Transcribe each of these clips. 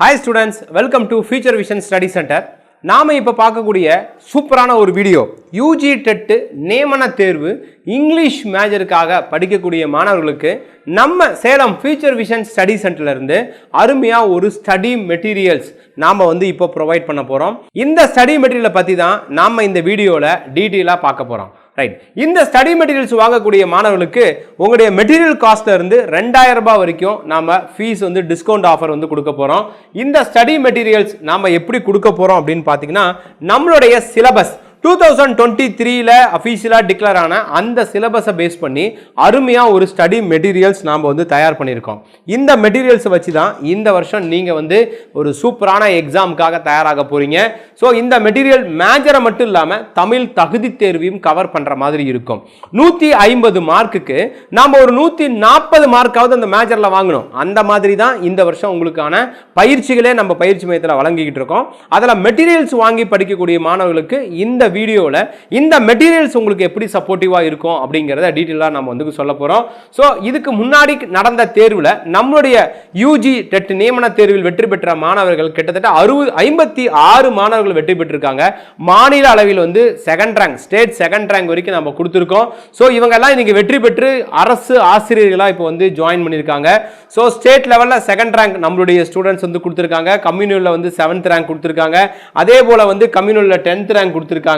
Hi students welcome to future vision study centre நாம் இப்போ பார்க்கக்கூடிய சூப்பரான ஒரு வீடியோ யூஜி டெட்டு நியமன தேர்வு இங்கிலீஷ் மேஜருக்காக படிக்கக்கூடிய மாணவர்களுக்கு நம்ம சேலம் ஃபியூச்சர் விஷன் ஸ்டடி சென்டர்லேருந்து அருமையாக ஒரு ஸ்டடி மெட்டீரியல்ஸ் நாம் வந்து இப்போ ப்ரொவைட் பண்ண போகிறோம் இந்த ஸ்டடி மெட்டீரியலை பற்றி தான் நாம் இந்த வீடியோவில் டீட்டெயிலாக பார்க்க போகிறோம் ரைட் இந்த ஸ்டடி மெட்டீரியல்ஸ் வாங்கக்கூடிய மாணவர்களுக்கு உங்களுடைய மெட்டீரியல் காஸ்ட்ல இருந்து ரெண்டாயிரம் ரூபாய் வரைக்கும் நாம ஃபீஸ் வந்து டிஸ்கவுண்ட் ஆஃபர் வந்து கொடுக்க போறோம். இந்த ஸ்டடி மெட்டீரியல்ஸ் நாம எப்படி கொடுக்க போறோம் அப்படின்னு பார்த்தீங்கன்னா நம்மளுடைய சிலபஸ் டூ தௌசண்ட் டுவெண்ட்டி த்ரீல அஃபீஷியலாக டிக்ளேர் ஆன அந்த சிலபஸை பேஸ் பண்ணி அருமையாக ஒரு ஸ்டடி மெட்டீரியல்ஸ் நாம் வந்து தயார் பண்ணியிருக்கோம். இந்த மெட்டீரியல்ஸை வச்சு தான் இந்த வருஷம் நீங்கள் வந்து ஒரு சூப்பரான எக்ஸாமுக்காக தயாராக போகிறீங்க ஸோ இந்த மெட்டீரியல் மேஜரை மட்டும் இல்லாமல் தமிழ் தகுதி தேர்வையும் கவர் பண்ணுற மாதிரி இருக்கும். நூற்றி ஐம்பது மார்க்குக்கு நாம் ஒரு நூற்றி நாற்பது மார்க்காவது அந்த மேஜரில் வாங்கணும். அந்த மாதிரி தான் இந்த வருஷம் உங்களுக்கான பயிற்சிகளே நம்ம பயிற்சி மையத்தில் வழங்கிக்கிட்டு இருக்கோம். அதில் மெட்டீரியல்ஸ் வாங்கி படிக்கக்கூடிய மாணவர்களுக்கு இந்த வீடியோவில் இந்த மெட்டீரியல்ஸ் உங்களுக்கு எப்படி சப்போர்ட்டிவாக இருக்கும் அப்படிங்கிறத டீட்டெயிலாக நம்ம வந்து சொல்ல போகிறோம் ஸோ இதுக்கு முன்னாடி நடந்த தேர்வில் நம்மளுடைய யூஜி டெட் நியமன தேர்வில் வெற்றி பெற்ற மாணவர்கள் கிட்டத்தட்ட அறுபது ஐம்பத்தி ஆறு மாணவர்கள் வெற்றி பெற்றிருக்காங்க. மாநில அளவில் வந்து second rank state second rank வரைக்கும் நம்ம கொடுத்துருக்கோம். ஸோ இவங்கெல்லாம் இன்னைக்கு வெற்றி பெற்று அரசு ஆசிரியர்களாக இப்போ வந்து ஜாயின் பண்ணியிருக்காங்க. ஸோ ஸ்டேட் லெவலில் செகண்ட் ரேங்க் நம்மளுடைய ஸ்டூடெண்ட்ஸ் வந்து கொடுத்துருக்காங்க. கம்யூனியில் வந்து செவன்த் ரேங்க் கொடுத்துருக்காங்க. அதே போல் வந்து கம்யூனியில் டென்த் ரேங்க் கொடுத்துருக்காங்க.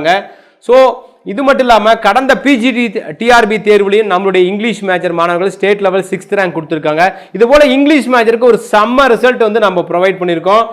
ஸோ இது மட்டும் இல்லாமல் கடந்த பிஜிடி டிஆர்பி தேர்வுலையும் நம்மளுடைய இங்கிலீஷ் மேஜர் மாணவர்கள் ஸ்டேட் லெவல் சிக்ஸ்த் ரேங்க் கொடுத்துருக்காங்க. இது போல் இங்கிலீஷ் மேஜருக்கு ஒரு செம்ம ரிசல்ட் வந்து நம்ம ப்ரொவைட் பண்ணியிருக்கோம்.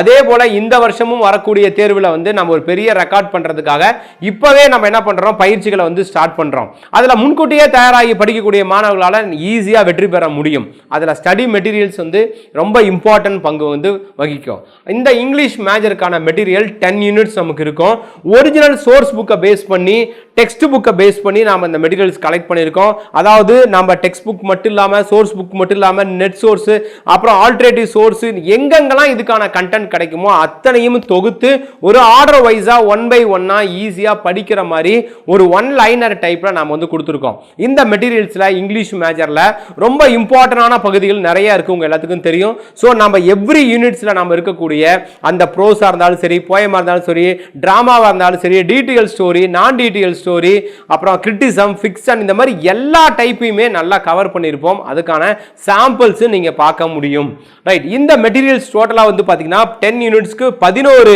அதே போல் இந்த வருஷமும் வரக்கூடிய தேர்வில் வந்து நம்ம ஒரு பெரிய ரெக்கார்ட் பண்ணுறதுக்காக இப்போவே நம்ம என்ன பண்ணுறோம் பயிற்சிகளை வந்து ஸ்டார்ட் பண்ணுறோம் அதில் முன்கூட்டியே தயாராகி படிக்கக்கூடிய மாணவர்களால் ஈஸியாக வெற்றி பெற முடியும். அதில் ஸ்டடி மெட்டீரியல்ஸ் வந்து ரொம்ப இம்பார்ட்டன்ட் பங்கு வந்து வகிக்கும். இந்த இங்கிலீஷ் மேஜருக்கான மெட்டீரியல் டென் யூனிட்ஸ் நமக்கு இருக்கும். ஒரிஜினல் சோர்ஸ் புக்கை பேஸ் பண்ணி டெக்ஸ்ட் புக்கை பேஸ் பண்ணி நாம் இந்த மெட்டீரியல்ஸ் கலெக்ட் பண்ணியிருக்கோம். அதாவது நம்ம டெக்ஸ்ட் புக் மட்டும் இல்லாமல் சோர்ஸ் புக் மட்டும் இல்லாமல் நெட் சோர்ஸு அப்புறம் ஆல்டர்னேட்டிவ் சோர்ஸு எங்கெங்கெல்லாம் இதுக்கான கண்டென்ட் கிடைக்குமோ அத்தனையும் தொகுத்து ஒரு ஆர்டர் வைஸாக ஒன் பை ஒன்னாக ஈஸியாக படிக்கிற மாதிரி ஒரு ஒன் லைனர் டைப்பில் நாம் வந்து கொடுத்துருக்கோம். இந்த மெட்டீரியல்ஸில் இங்கிலீஷ் மேஜரில் ரொம்ப இம்பார்ட்டண்டான பகுதிகள் நிறைய இருக்குது உங்கள் எல்லாத்துக்கும் தெரியும். ஸோ நம்ம எவ்ரி யூனிட்ஸில் நம்ம இருக்கக்கூடிய அந்த ப்ரோஸாக இருந்தாலும் சரி போயமாக இருந்தாலும் சரி ட்ராமாவாக இருந்தாலும் சரி டீட்டெயில் ஸ்டோரி நான் டீட்டெயில் ஸ்டோரி அப்புறம் கிரிட்டிசம் ஃபிக்ஷன் இந்த மாதிரி எல்லா டைப்பையுமே நல்லா கவர் பண்ணியிருப்போம் அதுக்கான சாம்பிள்ஸ் நீங்கள் பார்க்க முடியும். ரைட் இந்த மெட்டீரியல்ஸ் டோட்டலாக வந்து பார்த்தீங்கன்னா டென் யூனிட்ஸ்க்கு பதினோரு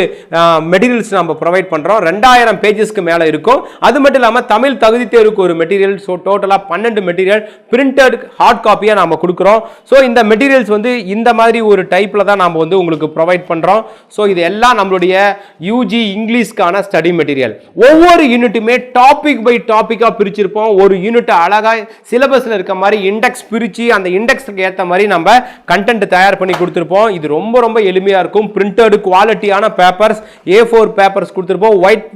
மெட்டீரியல்ஸ் நம்ம ப்ரொவைட் பண்ணுறோம் ரெண்டாயிரம் பேஜஸ்க்கு மேலே இருக்கும். அது மட்டும் இல்லாமல் தமிழ் தகுதி தேர்வுக்கு ஒரு மெட்டீரியல் ஸோ டோட்டலாக பன்னெண்டு மெட்டீரியல் பிரிண்டட் ஹார்ட் காப்பியாக நம்ம கொடுக்குறோம். ஸோ இந்த மெட்டீரியல்ஸ் வந்து இந்த மாதிரி ஒரு டைப்பில் தான் நம்ம வந்து உங்களுக்கு ப்ரொவைட் பண்ணுறோம் ஸோ இது எல்லாம் நம்மளுடைய யூஜி இங்கிலீஷ்க்கான ஸ்டடி மெட்டீரியல் ஒவ்வொரு யூனிட்டுமே டாபிக் பை டாப்பிக்காக பிரிச்சிருப்போம். ஒரு யூனிட் அழகாக சிலபஸில் இருக்க மாதிரி இண்டெக்ஸ் பிரித்து அந்த இண்டெக்ஸுக்கு ஏற்ற மாதிரி நம்ம கண்டென்ட் தயார் பண்ணி கொடுத்துருப்போம். இது ரொம்ப ரொம்ப எளிமையாக இருக்கும். பிரிண்டட் குவாலிட்டியான பேப்பர்ஸ் ஏ ஃபோர் பேப்பர்ஸ் கொடுத்துருப்போம். ஒயிட்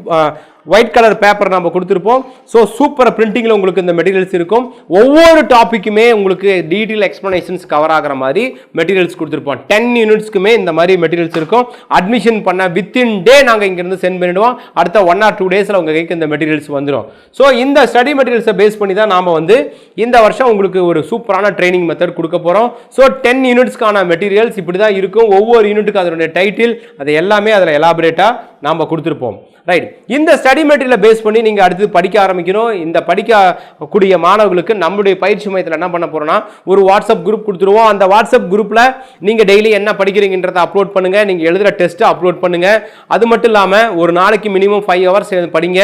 ஒயிட் கலர் பேப்பர் நம்ம கொடுத்துருப்போம். ஸோ சூப்பர் பிரிண்டிங்கில் உங்களுக்கு இந்த மெட்டீரியல்ஸ் இருக்கும். ஒவ்வொரு டாப்பிக்குமே உங்களுக்கு டீட்டெயில் எக்ஸ்ப்ளனேஷன்ஸ் கவர் ஆகிற மாதிரி மெட்டீரியல்ஸ் கொடுத்துருப்போம். டென் யூனிட்ஸ்க்குமே இந்த மாதிரி மெட்டீரியல்ஸ் இருக்கும். அட்மிஷன் பண்ண வித்தின் டே நாங்கள் இங்கேருந்து சென்ட் பண்ணிடுவோம். அடுத்த ஒன் ஆர் டூ டேஸில் உங்கள் கைக்கு இந்த மெட்டீரியல்ஸ் வந்துடும் ஸோ இந்த ஸ்டடி மெட்டீரியல்ஸை பேஸ் பண்ணி தான் நாம் வந்து இந்த வருஷம் உங்களுக்கு ஒரு சூப்பரான ட்ரைனிங் மெத்தட் கொடுக்க போகிறோம் ஸோ டென் யூனிட்ஸ்க்கான மெட்டீரியல்ஸ் இப்படி தான் இருக்கும். ஒவ்வொரு யூனிட்டுக்கு அதனுடைய டைட்டில் அது எல்லாமே அதில் எலாபரேட்டாக நாம் கொடுத்துருப்போம். ரைட் இந்த ஸ்டடி மெட்டீரியலை பேஸ் பண்ணி நீங்கள் அடுத்து படிக்க ஆரம்பிக்கணும். இந்த படிக்கக்கூடிய மாணவர்களுக்கு நம்மளுடைய பயிற்சி மையத்தில் என்ன பண்ண போகிறோம்னா ஒரு வாட்ஸ்அப் குரூப் கொடுத்துருவோம். அந்த வாட்ஸ்அப் குரூப்பில் நீங்கள் டெய்லி என்ன படிக்கிறீங்கன்றதை அப்லோட் பண்ணுங்கள் நீங்கள் எழுதுகிற டெஸ்ட்டை அப்லோட் பண்ணுங்கள் அது மட்டும் இல்லாமல் ஒரு நாளைக்கு மினிமம் ஃபைவ் ஹவர்ஸ் படிங்க.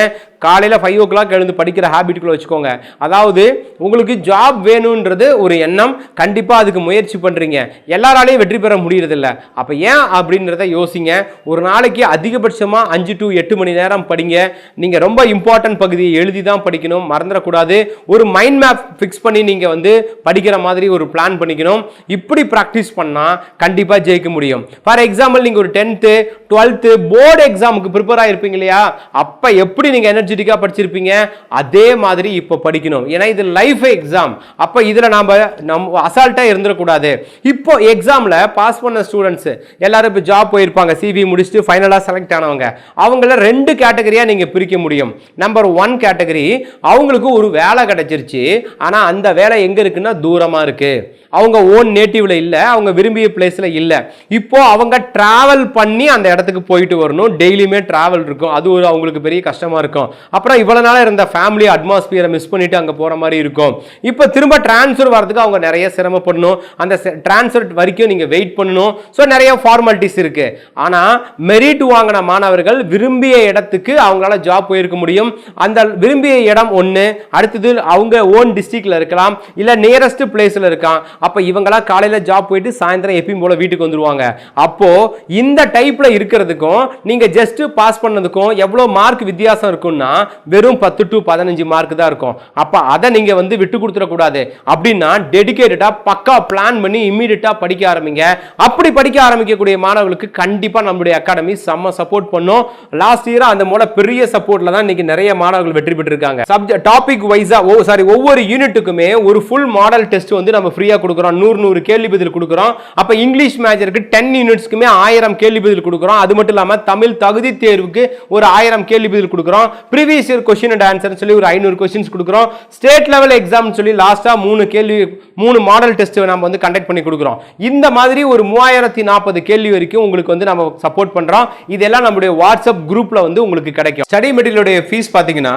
காலையில் ஃபைவ் ஓ கிளாக் எழுந்து படிக்கிற ஹேபிட்டுக்குள்ள வச்சுக்கோங்க. அதாவது உங்களுக்கு ஜாப் வேணுன்றது ஒரு எண்ணம். கண்டிப்பாக அதுக்கு முயற்சி பண்ணுறீங்க எல்லாராலையும் வெற்றி பெற முடியறதில்ல. அப்போ ஏன் அப்படின்றத யோசிங்க. ஒரு நாளைக்கு அதிகபட்சமாக அஞ்சு டு எட்டு மணி நேரம் படிங்க. நீங்கள் ரொம்ப இம்பார்ட்டன்ட் பகுதியை எழுதி தான் படிக்கணும். மறந்துடக்கூடாது. ஒரு மைண்ட் மேப் ஃபிக்ஸ் பண்ணி நீங்கள் வந்து படிக்கிற மாதிரி ஒரு பிளான் பண்ணிக்கணும். இப்படி ப்ராக்டிஸ் பண்ணால் கண்டிப்பாக ஜெயிக்க முடியும். ஃபார் எக்ஸாம்பிள் நீங்கள் ஒரு டென்த்து டுவெல்த்து போர்டு எக்ஸாமுக்கு ப்ரிப்பேர் ஆகிருப்பீங்க இல்லையா? அப்போ எப்படி நீங்கள் எனர்ஜி எனர்ஜெட்டிக்காக படிச்சிருப்பீங்க. அதே மாதிரி இப்போ படிக்கணும். ஏன்னா இது லைஃப் எக்ஸாம் அப்போ இதில் நாம் நம்ம அசால்ட்டாக இருந்துடக்கூடாது. இப்போ எக்ஸாமில் பாஸ் பண்ண ஸ்டூடெண்ட்ஸு எல்லாரும் இப்போ ஜாப் போயிருப்பாங்க. சிவி முடிச்சுட்டு ஃபைனலாக செலக்ட் ஆனவங்க. அவங்கள ரெண்டு கேட்டகரியாக நீங்கள் பிரிக்க முடியும். நம்பர் ஒன் கேட்டகரி அவங்களுக்கு ஒரு வேலை கிடைச்சிருச்சு. ஆனால் அந்த வேலை எங்கே இருக்குன்னா தூரமாக இருக்குது அவங்க ஓன் நேட்டிவ்ல இல்லை அவங்க விரும்பிய பிளேஸில் இல்லை. இப்போ அவங்க ட்ராவல் பண்ணி அந்த இடத்துக்கு போயிட்டு வரணும். டெய்லியுமே ட்ராவல் இருக்கும். அது ஒரு அவங்களுக்கு பெரிய கஷ்டமாக இருக்கும். அப்புறம் இவ்வளோ நாளாக இருந்த ஃபேமிலி அட்மாஸ்பியரை மிஸ் பண்ணிவிட்டு அங்கே போகிற மாதிரி இருக்கும். இப்போ திரும்ப டிரான்ஸ்ஃபர் வரதுக்கு அவங்க நிறைய சிரமப்படணும். அந்த டிரான்ஸ்ஃபர் வரைக்கும் நீங்கள் வெயிட் பண்ணணும். ஸோ நிறைய ஃபார்மாலிட்டிஸ் இருக்குது ஆனால் மெரிட் வாங்கின மாணவர்கள் விரும்பிய இடத்துக்கு அவங்களால ஜாப் போயிருக்க முடியும். அந்த விரும்பிய இடம் ஒன்று அடுத்தது அவங்க ஓன் டிஸ்ட்ரிக்டில் இருக்கலாம். இல்லை நியரஸ்ட் பிளேஸில் இருக்கான் அப்போ இவங்களாம் காலையில் ஜாப் போயிட்டு சாயந்தரம் எப்பயும் போல் வீட்டுக்கு வந்துடுவாங்க அப்போது இந்த டைப்பில் இருக்கிறதுக்கும் நீங்கள் ஜஸ்ட்டு பாஸ் பண்ணதுக்கும் எவ்வளோ மார்க் வித்தியாசம் இருக்கும்னா வெறும் பத்து டு பதினஞ்சு மார்க் தான் இருக்கும். அப்போ அதை நீங்கள் வந்து விட்டு கொடுத்துடக்கூடாது. அப்படின்னா டெடிக்கேட்டடாக பக்கா பிளான் பண்ணி இம்மீடியட்டா படிக்க ஆரம்பிங்க. அப்படி படிக்க ஆரம்பிக்கக்கூடிய மாணவர்களுக்கு கண்டிப்பா நம்மளுடைய அகாடமி செம்ம சப்போர்ட் பண்ணும். லாஸ்ட் இயர் அந்த மூலம் பெரிய சப்போர்ட்டில் தான் இன்னைக்கு நிறைய மாணவர்கள் வெற்றி பெற்றிருக்காங்க. சப்ஜெக்ட் டாபிக் வைஸா ஓ சாரி ஒவ்வொரு யூனிட்டுக்குமே ஒரு ஃபுல் மாடல் டெஸ்ட் வந்து நம்ம ஃப்ரீயா கொடுக்குறோம். நூறு நூறு கேள்வி பதில் கொடுக்குறோம். அப்ப இங்கிலீஷ் மேஜருக்கு டென் யூனிட்ஸ்க்குமே ஆயிரம் கேள்வி பதில் கொடுக்குறோம். அது மட்டும் இல்லாம தமிழ் தகுதி தேர்வுக்கு ஒரு ஆயிரம் கேள்வி பதில் கொடுக்குறோம். ப்ரீவியஸ் இயர் கொஷின் அண்ட் ஆன்சர்னு சொல்லி ஒரு ஐநூறு கொஷின்ஸ் கொடுக்குறோம். ஸ்டேட் லெவல் எக்ஸாம்னு சொல்லி லாஸ்ட்டாக மூணு கேள்வி மூணு மாடல் டெஸ்ட்டு நம்ம வந்து கண்டக்ட் பண்ணி கொடுக்குறோம். இந்த மாதிரி ஒரு மூவாயிரத்தி நாற்பது கேள்வி வரைக்கும் உங்களுக்கு வந்து நம்ம சப்போர்ட் பண்ணுறோம் இதெல்லாம் நம்முடைய வாட்ஸ்அப் குரூப்பில் வந்து உங்களுக்கு கிடைக்கும். ஸ்டடி மெட்டீரியலுடைய ஃபீஸ் பார்த்தீங்கன்னா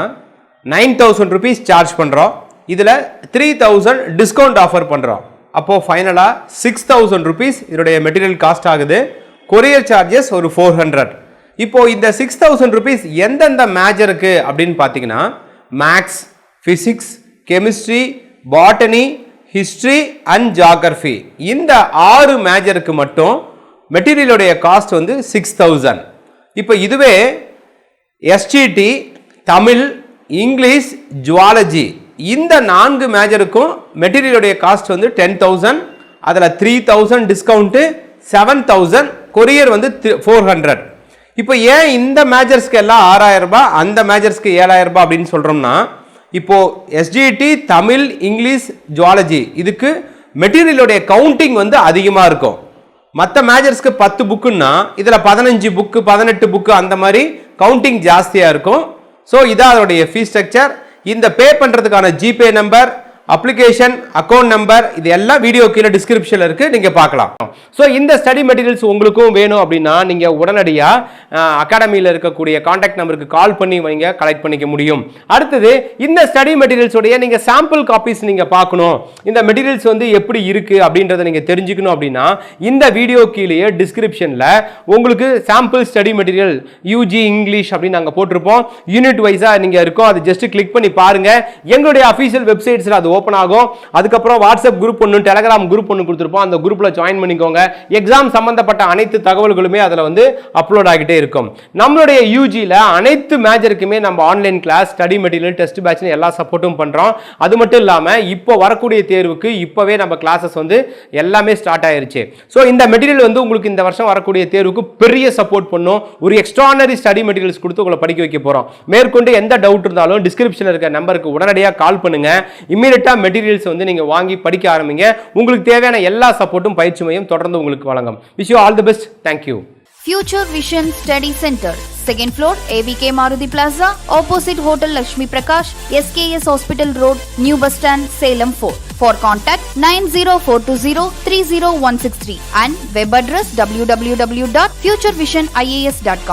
நைன் தௌசண்ட் ருபீஸ் சார்ஜ் பண்ணுறோம் இதில் த்ரீ தௌசண்ட் டிஸ்கவுண்ட் ஆஃபர் பண்ணுறோம் அப்போது ஃபைனலாக சிக்ஸ் தௌசண்ட் ருபீஸ் இதனுடைய மெட்டீரியல் காஸ்ட் ஆகுது. கொரியர் சார்ஜஸ் ஒரு ஃபோர் ஹண்ட்ரட் இப்போது இந்த சிக்ஸ் தௌசண்ட் ருபீஸ் எந்தெந்த மேஜருக்கு அப்படின்னு பார்த்தீங்கன்னா maths physics chemistry botany history and geography இந்த ஆறு மேஜருக்கு மட்டும் மெட்டீரியலுடைய காஸ்ட் வந்து சிக்ஸ் தௌசண்ட் இப்போ இதுவே எஸ்டிடி தமிழ் இங்கிலீஷ் ஜுவாலஜி இந்த நான்கு மேஜருக்கும் மெட்டீரியலுடைய காஸ்ட் வந்து டென் தௌசண்ட் அதில் three thousand discount seven thousand courier வந்து ஃபோர் ஹண்ட்ரட் இப்போ ஏன் இந்த மேஜர்ஸ்க்கு எல்லாம் ஆறாயிரம் ரூபாய் அந்த மேஜர்ஸ்க்கு ஏழாயிரம் ரூபாய் அப்படின்னு சொல்கிறோம்னா இப்போது எஸ்ஜிடி தமிழ் இங்கிலீஷ் ஜுவாலஜி இதுக்கு மெட்டீரியலுடைய கவுண்டிங் வந்து அதிகமாக இருக்கும். மற்ற மேஜர்ஸ்க்கு பத்து புக்குன்னா இதில் பதினஞ்சு புக்கு பதினெட்டு புக்கு அந்த மாதிரி கவுண்டிங் ஜாஸ்தியாக இருக்கும். ஸோ இதான் அதோடைய ஃபீஸ் ஸ்ட்ரக்சர் இந்த பே பண்ணுறதுக்கான GPay number application account number இது எல்லாம் வீடியோ கீழே டிஸ்கிரிப்ஷனில் இருக்குது நீங்கள் பார்க்கலாம். ஸோ இந்த ஸ்டடி மெட்டீரியல்ஸ் உங்களுக்கும் வேணும் அப்படின்னா நீங்கள் உடனடியாக அகாடமியில் இருக்கக்கூடிய காண்டாக்ட் நம்பருக்கு கால் பண்ணி வைங்க கலெக்ட் பண்ணிக்க முடியும். அடுத்தது இந்த ஸ்டடி மெட்டீரியல்ஸோடைய நீங்கள் சாம்பிள் காப்பீஸ் நீங்கள் பார்க்கணும். இந்த மெட்டீரியல்ஸ் வந்து எப்படி இருக்குது அப்படின்றத நீங்கள் தெரிஞ்சுக்கணும் அப்படின்னா இந்த வீடியோ கீழேயே டிஸ்கிரிப்ஷனில் உங்களுக்கு sample study material UG English அப்படின்னு நாங்கள் போட்டிருப்போம். யூனிட் வைஸாக நீங்கள் இருக்கோம் அது ஜஸ்ட் கிளிக் பண்ணி பாருங்கள் எங்களுடைய அஃபீஷியல் வெப்சைட்ஸில் அது ஓப்பன் ஆகும். அதுக்கப்புறம் வாட்ஸ்அப் குரூப் ஒன்று டெலகிராம் குரூப் ஒன்று கொடுத்துருப்போம். அந்த குரூப்பில் ஜாயின் பண்ணிக்கோங்க. எக்ஸாம் சம்மந்தப்பட்ட அனைத்து தகவல்களுமே அதில் வந்து அப்லோட் ஆகிட்டே இருக்கும். நம்மளுடைய யூஜியில் அனைத்து மேஜருக்குமே நம்ம online class study material test பேட்ச்னு எல்லா சப்போர்ட்டும் பண்ணுறோம் அது மட்டும் இல்லாமல் இப்போ வரக்கூடிய தேர்வுக்கு இப்போவே நம்ம கிளாஸஸ் வந்து எல்லாமே ஸ்டார்ட் ஆயிருச்சு. ஸோ இந்த மெட்டீரியல் வந்து உங்களுக்கு இந்த வருஷம் வரக்கூடிய தேர்வுக்கு பெரிய சப்போர்ட் பண்ணும். ஒரு எக்ஸ்ட்ரானரி ஸ்டடி மெட்டீரியல்ஸ் கொடுத்து உங்களை படிக்க வைக்க போகிறோம் மேற்கொண்டு எந்த டவுட் இருந்தாலும் டிஸ்கிரிப்ஷனில் இருக்க நம்பருக்கு உடனடியாக கால் பண்ணுங்க. அப்டேட்டாக மெட்டீரியல்ஸ் வந்து நீங்கள் வாங்கி படிக்க ஆரம்பிங்க உங்களுக்கு தேவையான எல்லா சப்போர்ட்டும் பயிற்சி மையம் தொடர்ந்து உங்களுக்கு வழங்கும் wish you all the best thank you future vision study centre second floor AVK Maruti plaza opposite hotel Lakshmi Prakash SKS hospital road new bus stand Salem four for contact nine zero four two zero three zero one six three and web address W W W dot future vision IAS dot com